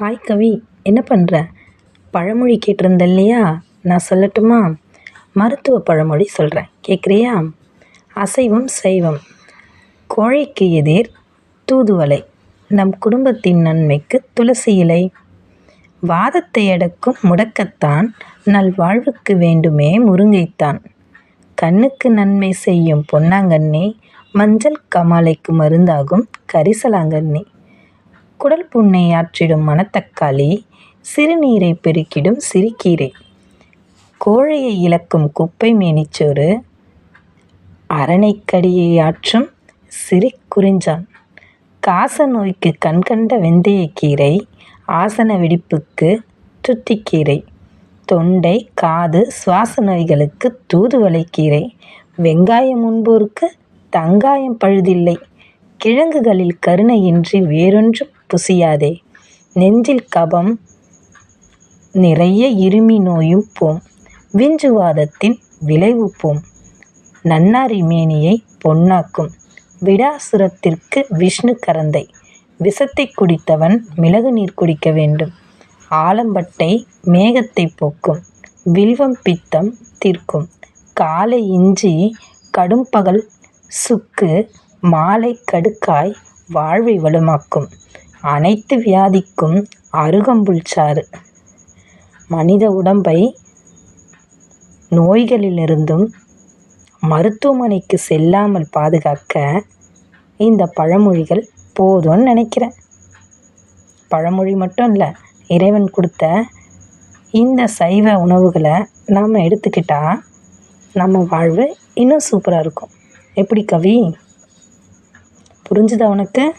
Hi கவி என்ன பண்ணுற பழமொழி கேட்டிருந்த இல்லையா நான் சொல்லட்டுமா? மருத்துவ பழமொழி சொல்கிறேன் கேட்குறியா அசைவம் சைவம். கோழைக்கு எதிர் தூதுவலை நம் குடும்பத்தின் நன்மைக்கு துளசி இலை. வாதத்தை அடக்கும் முடக்கத்தான் நல்வாழ்வுக்கு வேண்டுமே முருங்கைத்தான். கண்ணுக்கு நன்மை செய்யும் பொன்னாங்கண்ணி மஞ்சள் கமாலைக்கு மருந்தாகும் கரிசலாங்கண்ணி. குடல் புண்ணை ஆற்றிடும் மணத்தக்காளி சிறுநீரை பெருக்கிடும் சிறுகீரை. கோழையை இழக்கும் குப்பை மேனிச்சோறு அரணைக்கடியை ஆற்றும் சிறு குறிஞ்சான். காச நோய்க்கு கண்கண்ட வெந்தயக்கீரை ஆசன வெடிப்புக்கு துத்திக்கீரை. தொண்டை காது சுவாச நோய்களுக்கு தூதுவளைக்கீரை வெங்காயம் உண்போருக்கு தங்காயம் பழுதில்லை. கிழங்குகளில் கருணையின்றி வேறொன்றும் புசியாதே. நெஞ்சில் கபம் நிறைய இருமி நோயும் போம். விஞ்சுவாதத்தின் விளைவு போம். நன்னாரி மேனியை பொன்னாக்கும். விடாசுரத்திற்கு விஷ்ணு கரந்தை. விஷத்தை குடித்தவன் மிளகு நீர் குடிக்க வேண்டும். ஆலம்பட்டை மேகத்தை போக்கும். வில்வம் பித்தம் தீர்க்கும். காலை இஞ்சி கடும்பகல் சுக்கு மாலை கடுக்காய் வாழ்வை வலுமாக்கும். அனைத்து வியாதிக்கும் அருகம்புல் சாறு. மனித உடம்பை நோய்களிலிருந்தும் மருத்துவமனைக்கு செல்லாமல் பாதுகாக்க இந்த பழமொழிகள் போதும்னு நினைக்கிறேன். பழமொழி மட்டும் இல்லை இறைவன் கொடுத்த இந்த சைவ உணவுகளை நாம் எடுத்துக்கிட்டால் நம்ம வாழ்வு இன்னும் சூப்பராக இருக்கும். எப்படி கவி? புரிஞ்சுதா உனக்கு?